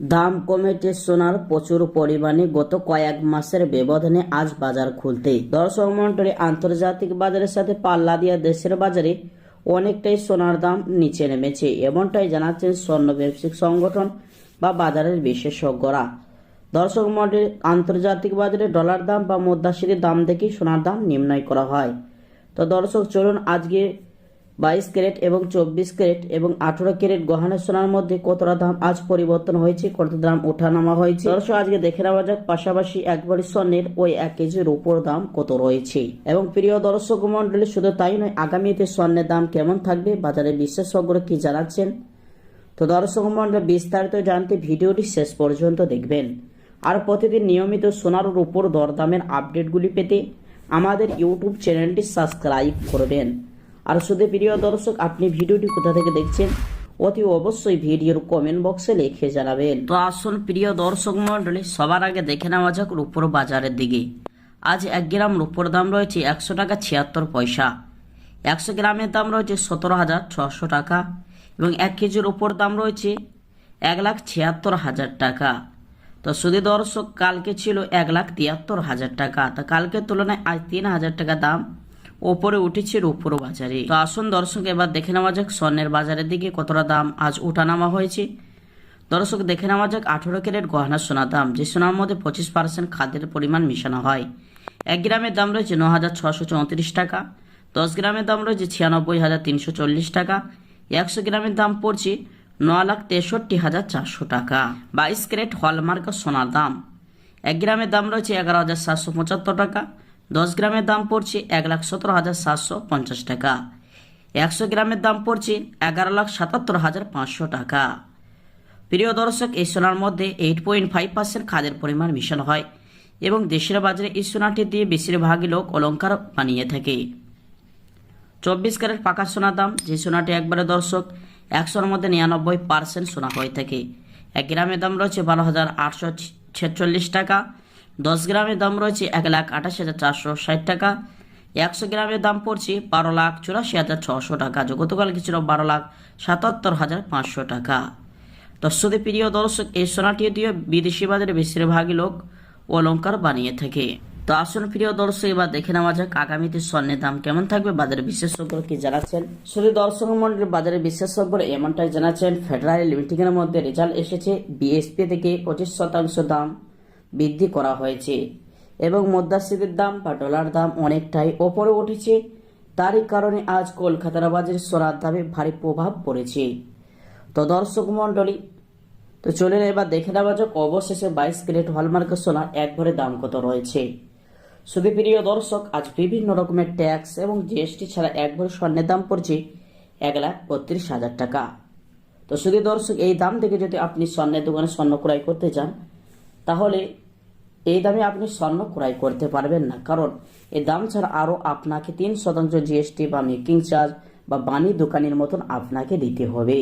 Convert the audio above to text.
দাম কমেছে সোনার প্রচুর পরিমাণে গত কয়েক মাসের ব্যবধানে আজ বাজার খুলতে। দর্শক মন্ডলী আন্তর্জাতিক বাজারের সাথে পাল্লা দিয়ে দেশের বাজারে অনেকটাই সোনার দাম নিচে নেমেছে, এমনটাই জানাচ্ছেন স্বর্ণ ব্যবসায়িক সংগঠন বা বাজারের বিশেষজ্ঞরা। দর্শক মন্ডলী আন্তর্জাতিক বাজারে ডলার দাম বা মুদ্রাস্ফীতির দাম দেখেই সোনার দাম নির্ণয় করা হয়। তো দর্শক, চলুন আজকে বাইশ ক্যারেট এবং চব্বিশ ক্যারেট এবং আঠারো ক্যারেট গহনা সোনার মধ্যে কতটা দাম আজ পরিবর্তন হয়েছে, কত দাম ওঠানামা হয়েছে? দর্শক, আজকে দেখে নেওয়া যাক, পাশাপাশি একবারই স্বর্ণের ওই এক কেজির উপর দাম কত রয়েছে। এবং প্রিয় দর্শক মন্ডলী শুধু তাই নয়, আগামীতে স্বর্ণের দাম কেমন থাকবে বাজারে বিশেষজ্ঞরা কি জানাচ্ছেন? তো দর্শক মন্ডলী বিস্তারিত জানতে ভিডিওটি শেষ পর্যন্ত দেখবেন। আর প্রতিদিন নিয়মিত সোনার উপর দরদামের আপডেটগুলি পেতে আমাদের ইউটিউব চ্যানেলটি সাবস্ক্রাইব করবেন। আর শুধু প্রিয় দর্শক, আপনি ভিডিওটি কোথা থেকে দেখছেন? অতি অবশ্যই ভিডিওর কমেন্ট বক্সে লিখে জানাবেন। তো আসুন প্রিয় দর্শক মন্ডলী সবার আগে দেখে নেওয়া যাক রূপোর বাজারের দিকে। আজ এক গ্রাম রূপোর দাম রয়েছে একশো টাকা ছিয়াত্তর পয়সা। একশো গ্রামের দাম রয়েছে সতেরো হাজার ছশো টাকা এবং এক কেজির উপর দাম রয়েছে এক লাখ ছিয়াত্তর হাজার টাকা। তো শুধু দর্শক, কালকে ছিল এক লাখ তিয়াত্তর হাজার টাকা। তা কালকের তুলনায় আজ তিন হাজার টাকা দাম ওপরে উঠেছে রূপোর বাজারে। তো আসুন দর্শক, এবার দেখে নেওয়া যাক স্বর্ণের বাজারের দিকে কতটা দাম আজ ওঠানামা হয়েছে। দর্শক, দেখে নেওয়া যাক আঠেরো ক্যারেট গহনা সোনার দাম, যে সোনার মধ্যে পঁচিশ পার্সেন্ট খাদ্যের পরিমাণ মিশানো হয়। এক গ্রামের দাম রয়েছে ন হাজার ছশো চৌত্রিশ টাকা, দশ গ্রামের দাম রয়েছে ছিয়ানব্বই হাজার তিনশো চল্লিশ টাকা, একশো গ্রামের দাম পড়ছে ন লাখ তেষট্টি হাজার চারশো টাকা। বাইশ ক্যারেট হলমার্ক সোনার দাম, এক গ্রামের দাম রয়েছে এগারো হাজার সাতশো পঁচাত্তর টাকা দশ গ্রামের দাম পড়ছে এক লাখ সতেরো হাজার সাতশো পঞ্চাশ টাকা। একশো গ্রামের দাম পড়ছে এগারো লাখ সাতাত্তর হাজার পাঁচশো টাকা। প্রিয় দর্শক, এই সোনার মধ্যে এইট পয়েন্ট ফাইভ পার্সেন্ট খাদের পরিমাণ মিশানো হয় এবং দেশের বাজারে এই সোনাটি দিয়ে বেশিরভাগই লোক অলঙ্কার বানিয়ে থাকে। চব্বিশ ক্যারেট পাকা সোনার দাম, যে সোনাটি একবারে দর্শক, একশোর মধ্যে নিরানব্বই পার্সেন্ট সোনা হয়ে থাকে। এক গ্রামের দাম রয়েছে বারো হাজার আটশো ছেচল্লিশ টাকা দশ গ্রামের দাম রয়েছে এক লাখ আঠাশি হাজার চারশো ষাট টাকা। একশো গ্রামের দাম পড়ছে বারো লাখ চুরাশি হাজার ছশো টাকা। যে গতকাল ছিল বারো লাখ সাতাত্তর হাজার পাঁচশো টাকা। শুধু প্রিয় দর্শক, এই সোনাটি দিয়ে বিদেশি বাজারে বেশিরভাগই লোক অলঙ্কার বানিয়ে থাকে। তো আসুন প্রিয় দর্শক, এবার দেখে নেওয়া যাক আগামীতে স্বর্ণের দাম কেমন থাকবে। বাজারে বিশেষজ্ঞরা কি জানাচ্ছেন? শুধু দর্শক মন্ডলীর বাজারে বিশেষজ্ঞরা এমনটাই জানাচ্ছেন। ফেডারেল লিমিটেড এর মধ্যে রেজাল্ট এসেছে। বিএসপি থেকে পঁচিশ শতাংশ দাম। বৃদ্ধি করা হয়েছে। এবং মুদ্রাস্ফীতির দাম বা ডলার দাম অনেকটাই ওপরে উঠেছে। তারই কারণে আজ কলকাতার বাজারে সোনার দামে ভারী প্রভাব পড়েছে। তো দর্শক মন্ডলী তো চলেন এবার দেখে নেওয়া যাক, অবশেষে বাইশ ক্যারেট হলমার্কের সোনার এক ভরে দাম কত রয়েছে। শুধু প্রিয় দর্শক, আজ বিভিন্ন রকমের ট্যাক্স এবং জিএসটি ছাড়া এক ভরি স্বর্ণের দাম পড়ছে এক লাখ বত্রিশ হাজার টাকা। তো শুধু দর্শক, এই দাম থেকে যদি আপনি স্বর্ণের দোকানে স্বর্ণ ক্রয় করতে যান তাহলে এই দামে আপনি স্বর্ণ ক্রয় করতে পারবেন না। কারণ এই দাম ছাড়া আরও আপনাকে তিন শতাংশ জিএসটি বা মেকিং চার্জ বা বাণী দোকানের মতন আপনাকে দিতে হবে।